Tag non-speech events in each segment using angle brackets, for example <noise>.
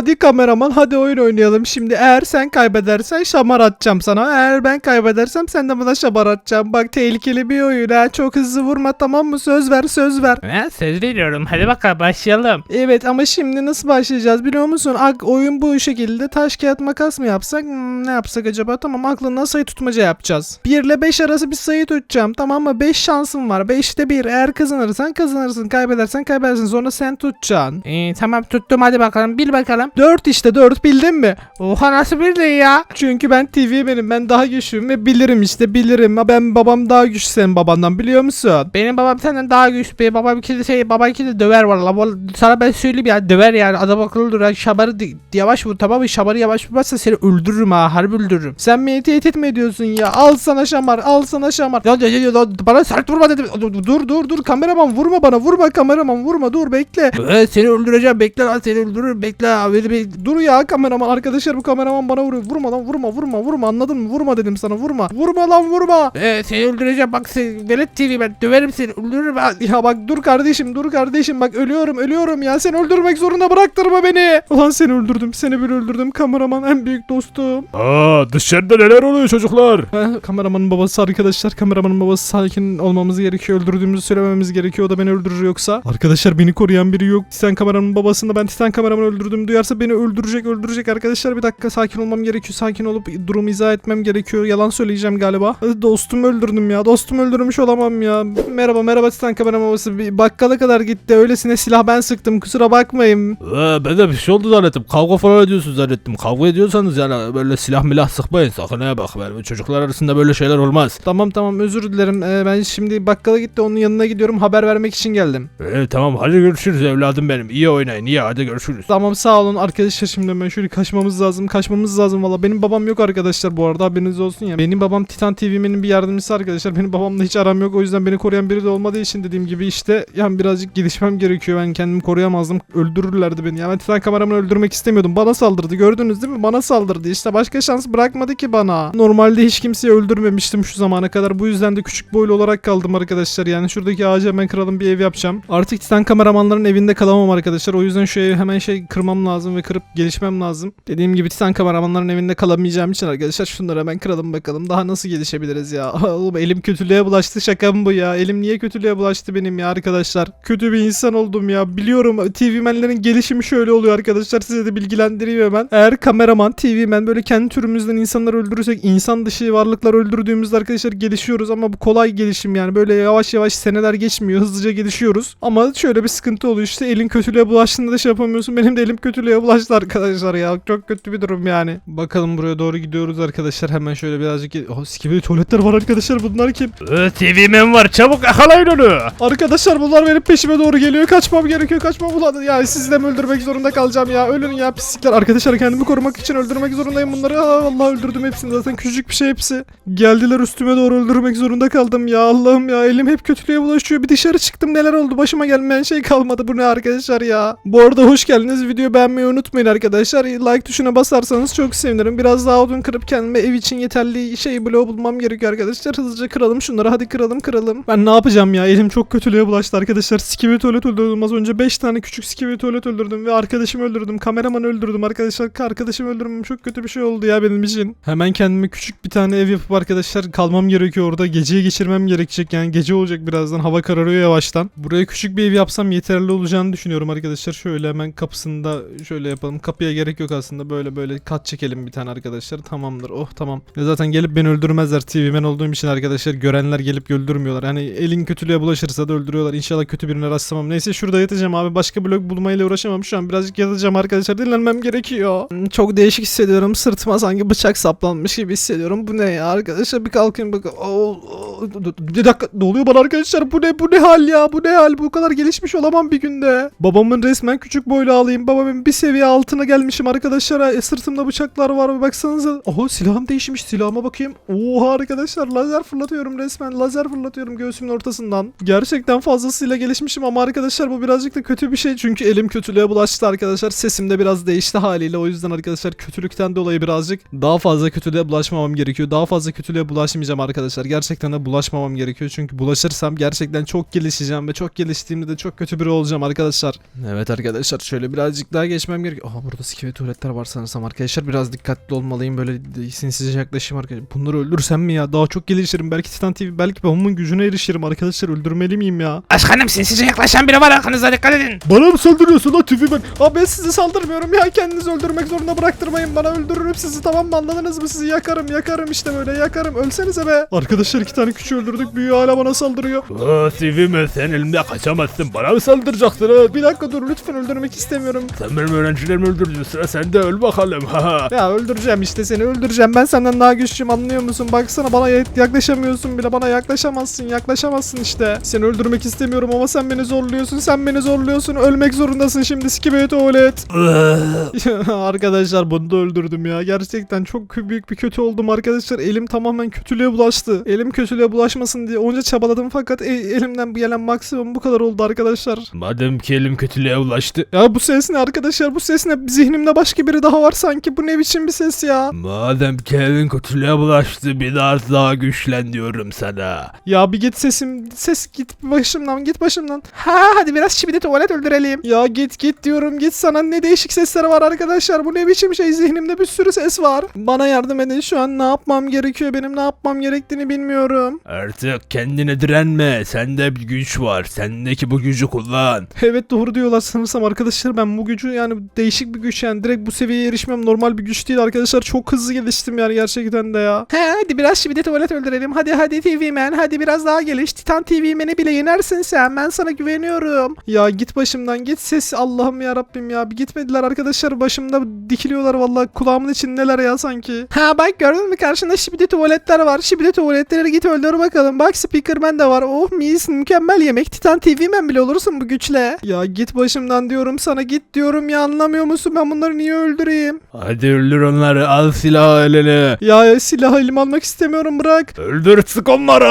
Hadi kameraman hadi oyun oynayalım. Şimdi eğer sen kaybedersen şamar atacağım sana. Eğer ben kaybedersem sen de bana şamar atacaksın. Bak tehlikeli bir oyun ha. Çok hızlı vurma tamam mı? Söz ver söz ver. Ha, söz veriyorum. Hadi bakalım başlayalım. Evet ama şimdi nasıl başlayacağız biliyor musun? Ak oyun bu şekilde taş kağıt makas mı yapsak? Hmm, ne yapsak acaba? Tamam aklından sayı tutmaca yapacağız. 1 ile 5 arası bir sayı tutacağım tamam mı? 5 şansım var. 5'te 1. Eğer kazanırsan kazanırsın. Kaybedersen kaybedersin. Sonra sen tutacaksın. Ee, tamam tuttum hadi bakalım. Bil bakalım. 4 işte 4 bildin mi? Oha nasıl bildin ya? Çünkü ben TV benim. Ben daha güçlüyüm ve bilirim işte bilirim. Ha, Ben babam daha güçlü senin babandan biliyor musun? Benim babam senden daha güçlü. Benim babam ikili şey baba ikili döver var. La, Vallahi sana ben söyleyeyim ya döver yani adam akıllıdır. Yani şabarı yavaş vur tamam mı? Şabarı yavaş vurmazsa seni öldürürüm ha. Harbi öldürürüm. Sen beni tehdit mi ediyorsun ya? Al sana şamar al sana şamar. Ya, ya, ya, ya, bana sert vurma dedim. Dur dur dur kameraman vurma bana vurma kameraman vurma dur bekle. Ee, seni öldüreceğim bekle lan seni öldürürüm bekle abi beni Dur ya kameraman arkadaşlar bu kameraman bana vuruyor. Vurma lan vurma vurma vurma anladın mı? Vurma dedim sana vurma. Vurma lan vurma. Ee, seni öldüreceğim bak seni Velet TV ben döverim seni öldürürüm ha. Ya bak dur kardeşim dur kardeşim bak ölüyorum ölüyorum ya seni öldürmek zorunda bıraktırma beni. Ulan seni öldürdüm seni bir öldürdüm kameraman en büyük dostum. Aa dışarıda neler oluyor çocuklar? Ha, kameramanın babası arkadaşlar kameramanın babası sakin olmamız gerekiyor öldürdüğümüzü söylememiz gerekiyor o da beni öldürür yoksa. Arkadaşlar beni koruyan biri yok. Titan kameramanın babasını ben Titan kameramanı öldürdüm duyarsa beni öldürecek öldürecek arkadaşlar bir dakika sakin olmam gerekiyor sakin olup durumu izah etmem gerekiyor yalan söyleyeceğim galiba. Dostumu öldürdüm ya dostumu öldürmüş olamam ya. Merhaba merhaba Titan kameraman babası bir bakkala kadar gitti öylesine silah ben sıktım kusura bakmayın. Ee, ben de bir şey oldu zannettim. Kavga falan ediyorsunuz zannettim. Kavga ediyorsanız yani böyle silah milah sıkmayın sakın ha bak. Yani çocuklar arasında böyle şeyler olmaz. Tamam tamam özür dilerim Ee, ben şimdi bakkala gitti onun yanına gidiyorum haber vermek için geldim. Ee, tamam hadi görüşürüz evladım benim. İyi oynayın iyi hadi görüşürüz. Tamam sağ olun arkadaşlar şimdi hemen şöyle kaçmamız lazım kaçmamız lazım. Valla benim babam yok arkadaşlar bu arada haberiniz olsun ya. Benim babam Titan TV'nin bir yardımcısı arkadaşlar. Benim babamla hiç aram yok. O yüzden beni koruyan biri de olmadığı için dediğim gibi işte yani birazcık gelişmem gerekiyor. Ben kendimi koruyamazdım. Öldürürlerdi beni. Ya ben Titan kameramı öldürmek istemiyordum. Bana saldırdı gördünüz değil mi? Bana saldırdı. İşte başka şans bırakmadı ki bana. Normalde hiç kimseyi öldürmemiştim şu zamana kadar. Bu yüzden de küçük boylu olarak kaldım arkadaşlar. Yani şuradaki ağacı hemen kıralım bir ev yapacağım. Artık Titan kameramanların evinde kalamam arkadaşlar. O yüzden şu evi hemen şey kırmam lazım ve kırıp gelişmem lazım. Dediğim gibi Titan kameramanların evinde kalamayacağım için arkadaşlar şunları hemen kıralım bakalım daha nasıl gelişebiliriz ya. <laughs> Oğlum elim kötülüğe bulaştı şaka mı bu ya? Elim niye kötülüğe bulaştı benim ya arkadaşlar? Kötü bir insan oldum ya. Biliyorum TV menlerin gelişimi şöyle oluyor arkadaşlar size de bilgilendireyim hemen. Eğer kameraman, TV men böyle kendi türümüzden insanları öldürürsek insan dışı varlıklar öldürdüğümüzde arkadaşlar gelişiyoruz ama bu kolay gelişim yani böyle yavaş yavaş seneler geçmiyor hızlıca gelişiyoruz. Ama şöyle bir sıkıntı oluyor işte elin kötülüğe bulaştığında da şey yapamıyorsun. Benim de elim kötülüğe bulaştı arkadaşlar ya. Çok kötü bir durum yani. Bakalım buraya doğru gidiyoruz arkadaşlar. Hemen şöyle birazcık... Oh, skibidi tuvaletler var arkadaşlar. Bunlar kim? Ee, TV men var çabuk yakalayın onu. Arkadaşlar bunlar benim peşime doğru geliyor. Kaçmam gerekiyor. Kaçmam ulan. Ya sizi de mi öldürmek zorunda kalacağım ya. Ölün ya pislikler. Arkadaşlar kendimi korumak için öldürmek zorundayım bunları. Aa, Allah öldürdüm hepsini. Zaten küçücük bir şey hepsi. Geldiler üstüme doğru öldürmek zorunda kaldım ya. Allah'ım ya. Elim hep kötülüğe bulaşıyor. Bir dışarı çıktım. Neler oldu? Başıma gelmeyen şey kalmadı. Bu ne arkadaşlar ya. Bu arada hoş geldiniz. Videoyu beğenmeyi unutmayın arkadaşlar. Like tuşuna basarsanız çok sevinirim. Biraz daha odun kırıp kendime ev için yeterli şey bloğu bulmam gerekiyor arkadaşlar. Hızlıca kıralım şunları. Hadi kıralım kıralım. Ben ne yapacağım ya? Elim çok kötülüğe bulaştı arkadaşlar. Skibidi tuvalet öldürdüm. Az önce 5 tane küçük skibidi tuvalet öldürdüm ve arkadaşımı öldürdüm. Kameramanı öldürdüm arkadaşlar. Arkadaşımı öldürmem çok kötü bir şey oldu ya benim için. Hemen kendime küçük bir tane ev yapıp arkadaşlar kalmam gerekiyor orada. Geceyi geçirmem gerekecek yani. Gece olacak birazdan. Hava kararıyor yavaştan. Buraya küçük bir ev yapsam yeterli olacağını düşünüyorum arkadaşlar. Şöyle hemen kapısında şöyle yapalım. Kapıya gerek yok aslında. Böyle böyle kat çekelim bir tane arkadaşlar. Tamamdır. Oh tamam. Ya zaten gelip beni öldürmezler. TV olduğum için arkadaşlar görenler gelip öldürmüyorlar. Hani elin kötülüğe bulaşırsa da öldürüyorlar. İnşallah kötü birine rastlamam. Neyse şurada yatacağım abi. Başka blok bulmayla uğraşamam. Şu an birazcık yatacağım arkadaşlar. Dinlenmem gerekiyor. Hmm, Çok değişik hissediyorum. Sırtıma sanki bıçak saplanmış gibi hissediyorum. Bu ne ya arkadaşlar? Bir kalkayım bak. Oo, oo, bir dakika ne oluyor bana arkadaşlar? Bu ne bu ne hal ya? Bu ne hal? Bu kadar gelişmiş olamam bir günde. Babamın resmen küçük boylu alayım. Babamın bir seviye altına gelmişim arkadaşlar. E, sırtımda bıçaklar var. Baksanıza. Oho silahım değişmiş. Silahıma bakayım. Oha arkadaşlar lazer fırlatıyorum resmen. Lazer fırlatıyorum göğsümün ortasından. Gerçekten fazlasıyla gelişmişim ama arkadaşlar bu birazcık da kötü bir şey. Çünkü elim kötülüğe bulaştı arkadaşlar. Sesim de biraz değişti haliyle. O yüzden arkadaşlar kötülükten dolayı birazcık daha fazla kötülüğe bulaşmamam gerekiyor. Daha fazla kötülüğe bulaşmayacağım arkadaşlar. Gerçekten de bulaşmamam gerekiyor. Çünkü bulaşırsam gerçekten çok gelişeceğim ve çok geliştiğimde de çok kötü biri olacağım arkadaşlar. Evet arkadaşlar şöyle birazcık daha geçmem geçmem gerekiyor. Aha burada sikimi tuvaletler var sanırsam arkadaşlar. Biraz dikkatli olmalıyım. Böyle sinsice yaklaşayım arkadaşlar. Bunları öldürsem mi ya? Daha çok gelişirim. Belki Titan TV, belki babamın gücüne erişirim arkadaşlar. Öldürmeli miyim ya? Başkanım sinsice yaklaşan biri var arkanızda dikkat edin. Bana mı saldırıyorsun lan tüfü ben? Abi ben sizi saldırmıyorum ya. Kendinizi öldürmek zorunda bıraktırmayın. Bana öldürürüm sizi tamam mı? Anladınız mı? Sizi yakarım yakarım işte böyle yakarım. Ölsenize be. Arkadaşlar iki tane küçüğü öldürdük. Büyüğü hala bana saldırıyor. Aa Sivime sen elimde kaçamazsın. Bana mı saldıracaksın ha? Bir dakika dur lütfen öldürmek istemiyorum. Sen benim öğrencilerimi öldürdün. Sıra sende öl bakalım. Ha. Ya öldüreceğim işte seni öldüreceğim. Ben senden daha güçlüyüm anlıyor musun? Baksana bana ya- yaklaşamıyorsun bile. Bana yaklaşamazsın. Yaklaşamazsın işte. Seni öldürmek istemiyorum ama sen beni zorluyorsun. Sen beni zorluyorsun. Ölmek zorundasın şimdi. Skibeye tuvalet. <laughs> arkadaşlar bunu da öldürdüm ya. Gerçekten çok büyük bir kötü oldum arkadaşlar. Elim tamamen kötülüğe bulaştı. Elim kötülüğe bulaşmasın diye onca çabaladım fakat e- elimden gelen maksimum bu kadar oldu arkadaşlar. Madem ki elim kötülüğe ulaştı. Ya bu ses ne arkadaşlar? Bu ses ne? Zihnimde başka biri daha var sanki. Bu ne biçim bir ses ya? Madem ki elin kötülüğe bulaştı biraz daha güçlen diyorum sana. Ya bir git sesim. Ses git başımdan git başımdan. Ha hadi biraz şimdi tuvalet öldürelim. Ya git git diyorum git sana ne değişik sesler var arkadaşlar. Bu ne biçim şey zihnimde bir sürü ses var. Bana yardım edin şu an ne yapmam gerekiyor benim ne yapmam gerektiğini bilmiyorum. Artık kendine direnme. Sende bir güç var. Sendeki bu gücü kullan. Evet doğru diyorlar sanırsam arkadaşlar ben bu gücü yani değişik bir güç yani direkt bu seviyeye erişmem normal bir güç değil arkadaşlar çok hızlı geliştim yani gerçekten de ya. Ha hadi biraz şimdi de tuvalet öldürelim. Hadi hadi TV Man hadi biraz daha geliş. Titan TV Man'i bile yenersin sen. Ben sana güveniyorum. Ya git başımdan git ses Allah'ım ya Rabbim ya bir gitmediler arkadaşlar başımda dikiliyorlar vallahi kulağımın içindeler ya sanki. Ha bak gördün mü karşında şimdi tuvaletler var. Şimdi tuvaletleri git öldür bakalım. Bak Speakerman de var. Oh mis mükemmel yemek. Titan TV Man bile olursun bu güçle. Ya git başımdan diyorum sana git diyorum ya anlamıyor musun ben bunları niye öldüreyim? Hadi öldür onları. Al silahı eline. Ya, ya silah elim almak istemiyorum bırak. Öldür sık onları.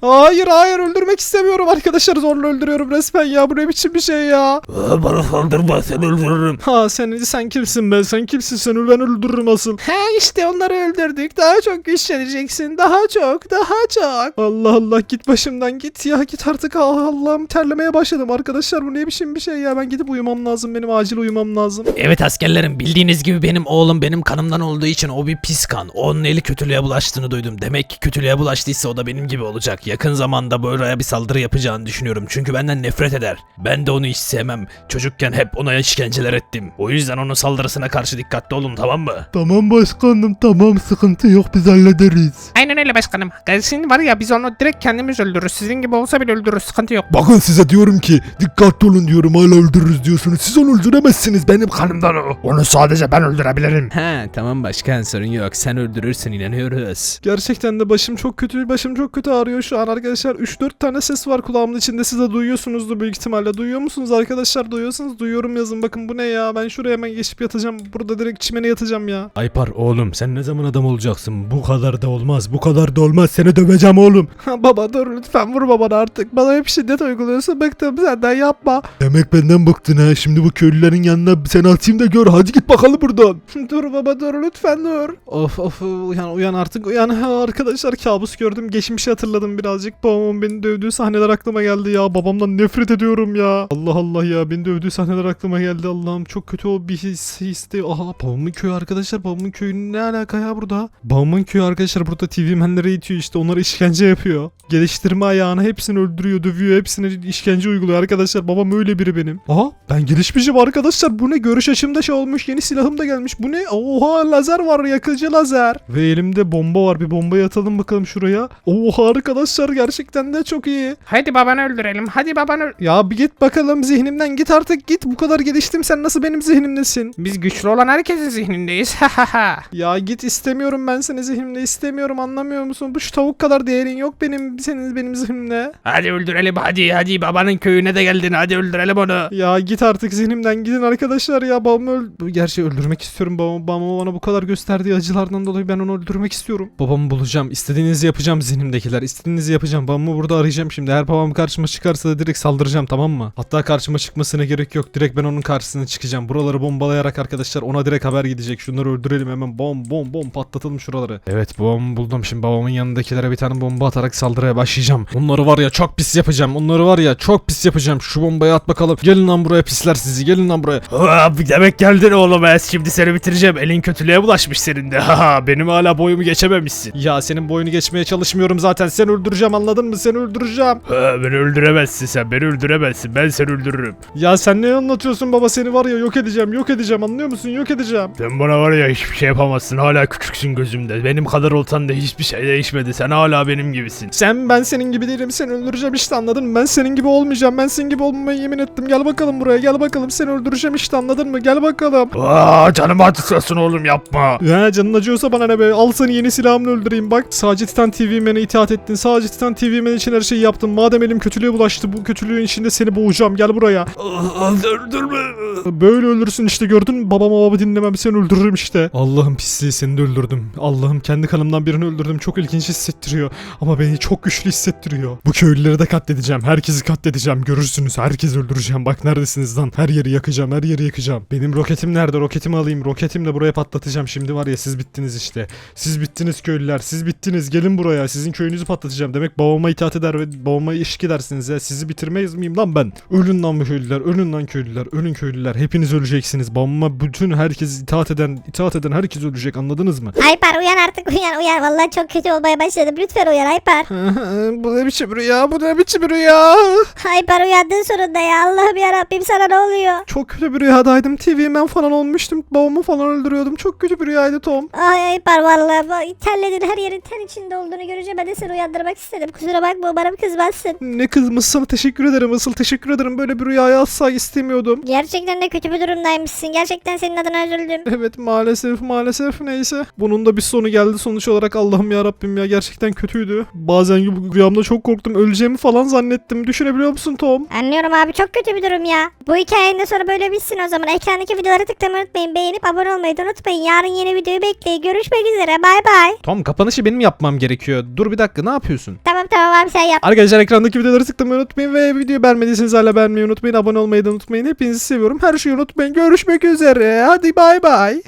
Hayır hayır öldürmek istemiyorum arkadaşlar zorla öldürüyorum resmen ya bu ne biçim bir şey ya. Aa, Bana saldırma seni öldürürüm. Ha sen sen kimsin be sen kimsin sen ben öldürürüm asıl. Ha işte onları öldürdük. Daha çok güçleneceksin. Daha çok, daha çok. Allah Allah git başımdan git ya git artık Ah, Allah'ım terlemeye başladım arkadaşlar bu ne biçim bir şey ya ben gidip uyumam lazım benim acil uyumam lazım. Evet askerlerim bildiğiniz gibi benim oğlum benim kanımdan olduğu için o bir pis kan. Onun eli kötülüğe bulaştığını duydum. Demek ki kötülüğe bulaştıysa o da benim gibi olacak. Yakın zamanda buraya bir saldırı yapacağını düşünüyorum. Çünkü benden nefret eder. Ben de onu hiç sevmem. Çocukken hep ona işkenceler ettim. O yüzden onun saldırısına karşı dikkatli olun tamam mı? Tamam başkanım tamam sıkıntı yok biz hallederiz. Aynen öyle başkanım. Gelsin var ya biz onu direkt kendimiz öldürürüz. Sizin gibi olsa bile öldürürüz. Sıkıntı yok. Bakın size diyorum ki dikkatli olun diyorum hala öldürürüz diyorsunuz. Siz onu öldüremezsiniz benim kanımdan o. Onu sadece ben öldürebilirim. He tamam başkan sorun yok. Sen öldürürsün inanıyoruz. Gerçekten de başım çok kötü başım çok kötü ağrıyor şu an arkadaşlar 3-4 tane ses var kulağımın içinde siz de duyuyorsunuzdur büyük ihtimalle duyuyor musunuz arkadaşlar duyuyorsanız duyuyorum yazın bakın bu ne ya ben şuraya hemen geçip yatacağım burada direkt çimene yatacağım ya. Aypar oğlum sen ne zaman adam olacaksın? Bu kadar da olmaz bu kadar da olmaz seni döveceğim oğlum. <laughs> Ha, baba dur lütfen vurma bana artık bana hep şiddet uyguluyorsun bıktım senden yapma. Demek benden bıktın ha şimdi bu köylülerin yanına seni atayım da gör hadi git bakalım buradan. <laughs> dur baba dur lütfen dur. Of of uyan uyan artık uyan ha, arkadaşlar kabus gördüm geçmişi hatırladım birazcık babamın beni dövdüğü sahneler aklıma geldi ya babamdan nefret ediyorum ya. Allah Allah ya beni dövdüğü sahneler aklıma geldi Allah'ım çok kötü o bir his histi. Aha babamın köyü arkadaşlar babamın köyünün ne alaka ya burada? Babamın köyü arkadaşlar burada TV menlere itiyor işte onlara işkence yapıyor. Geliştirme ayağını hepsini öldürüyor dövüyor hepsine işkence uyguluyor arkadaşlar babam öyle biri benim. Aha ben gelişmişim arkadaşlar bu ne görüş açımda şey olmuş yeni silahım da gelmiş bu ne? Oha lazer var yakıcı lazer. Ve elimde bomba var bir bombayı atalım bakalım şuraya. Oha arkadaşlar gerçekten de çok iyi. Hadi babanı öldürelim. Hadi babanı öl- Ya bir git bakalım zihnimden git artık git bu kadar geliştim sen nasıl benim zihnimdesin? Biz güçlü olan herkesin zihnindeyiz. <laughs> Ya git istemiyorum ben seni zihnimde istemiyorum anlamıyor musun? Bu şu tavuk kadar değerin yok benim senin benim zihnimde. Hadi öldürelim hadi hadi babanın köyüne de geldin hadi öldürelim onu. Ya git artık zihnimden gidin arkadaşlar ya babamı öl... Gerçi öldürmek istiyorum babamı. Babamı bana bu kadar gösterdiği acılardan dolayı ben onu öldürmek istiyorum. Babamı bulacağım. İstediğinizi yapacağım zihnimdekiler. İstediğinizi yapacağım. Babamı burada arayacağım şimdi. Eğer babam karşıma çıkarsa da direkt saldıracağım tamam mı? Hatta karşıma çıkmasına gerek yok. Direkt ben onun karşısına çıkacağım. Buraları bombalayarak arkadaşlar ona direkt haber gidecek. Şunları öldürelim hemen. Bom bom bom patlatalım şuraları. Evet babamı buldum. Şimdi babamın yanındakilere bir tane bomba atarak saldırıya başlayacağım. Onları var ya çok pis yapacağım. Onları var ya çok pis yapacağım. Şu bombayı at bakalım. Gelin lan buraya pisler sizi. Gelin gelin lan buraya. Aa, demek geldin oğlum es şimdi seni bitireceğim. Elin kötülüğe bulaşmış senin de. <laughs> Haha, Benim hala boyumu geçememişsin. Ya senin boyunu geçmeye çalışmıyorum zaten. Seni öldüreceğim anladın mı? Seni öldüreceğim. Ha, beni öldüremezsin sen beni öldüremezsin. Ben seni öldürürüm. Ya sen ne anlatıyorsun baba? Seni var ya yok edeceğim. Yok edeceğim anlıyor musun? Yok edeceğim. Sen bana var ya hiçbir şey yapamazsın. Hala küçüksün gözümde. Benim kadar olsan da hiçbir şey değişmedi. Sen hala benim gibisin. Sen ben senin gibi değilim. Seni öldüreceğim işte anladın mı? Ben senin gibi olmayacağım. Ben senin gibi olmamaya yemin ettim. Gel bakalım buraya. Gel bakalım. Seni öldüreceğim işte anladın mı? Gel bakalım. Aa, canım acısın oğlum yapma. Ya canın acıyorsa bana ne be? Al seni yeni silahımla öldüreyim bak. Sadece Titan TV Man'e itaat ettin. Sadece Titan TV Man için her şeyi yaptın. Madem elim kötülüğe bulaştı bu kötülüğün içinde seni boğacağım. Gel buraya. Aa, öldürme. Böyle ölürsün işte gördün mü? Babama baba dinlemem seni öldürürüm işte. Allah'ım pisliği seni de öldürdüm. Allah'ım kendi kanımdan birini öldürdüm. Çok ilginç hissettiriyor. Ama beni çok güçlü hissettiriyor. Bu köylüleri de katledeceğim. Herkesi katledeceğim. Görürsünüz. Herkesi öldüreceğim. Bak neredesiniz lan? Her yeri yakacağım. Her yeri yakacağım. Benim roketim nerede? Roketimi alayım. Roketimle buraya patlatacağım. Şimdi var ya siz bittiniz işte. Siz bittiniz köylüler. Siz bittiniz. Gelin buraya. Sizin köyünüzü patlatacağım. Demek babama itaat eder ve babama eşlik edersiniz ya. Sizi bitirmeyiz miyim lan ben? Ölün lan bu köylüler. Ölün lan köylüler. Ölün köylüler. Hepiniz öleceksiniz. Babama bütün herkes itaat eden, itaat eden herkes ölecek. Anladınız mı? Aypar uyan artık uyan uyan. Vallahi çok kötü olmaya başladım. Lütfen uyan Aypar. <laughs> bu ne biçim rüya? Bu ne biçim rüya? Aypar uyandın sonunda ya. Allah'ım ya Rabbim sana ne oluyor? Çok kötü bir rüyadaydım. TV man falan olmuştum. Babamı falan öldürüyordum. Çok kötü bir rüyaydı Tom. Ay Aypar vallahi bak, terledin her yerin ter içinde olduğunu görünce ben de seni uyandırmak istedim. Kusura bakma umarım kızmazsın. Ne kızmış sana teşekkür ederim. Asıl teşekkür ederim. Böyle bir rüyayı asla istemiyordum. Gerçekten de kötü bir durumdaymışsın. Gerçekten senin adına üzüldüm. Evet maalesef maalesef neyse. Bunun da bir sonu geldi sonuç olarak Allah'ım ya Rabbim ya gerçekten kötüydü. Bazen bu rüyamda çok korktum öleceğimi falan zannettim. Düşünebiliyor musun Tom? Anlıyorum abi çok kötü bir durum ya. Bu hikayenin de sonra böyle bitsin o zaman. Ekrandaki videoları tıklamayı unutmayın. Beğenip abone olmayı da unutmayın. Yarın yeni videoyu bekleyin. Görüşmek üzere. Bay bay. Tom kapanışı benim yapmam gerekiyor. Dur bir dakika ne yapıyorsun? Tamam tamam abi sen yap. Arkadaşlar ekrandaki videoları tıklamayı unutmayın ve videoyu beğenmediyseniz hala beğenmeyi unutmayın. Abone olmayı da unutmayın. Hepinizi seviyorum. Her şeyi unutmayın. Görüşmek üzere. Hadi bay bay.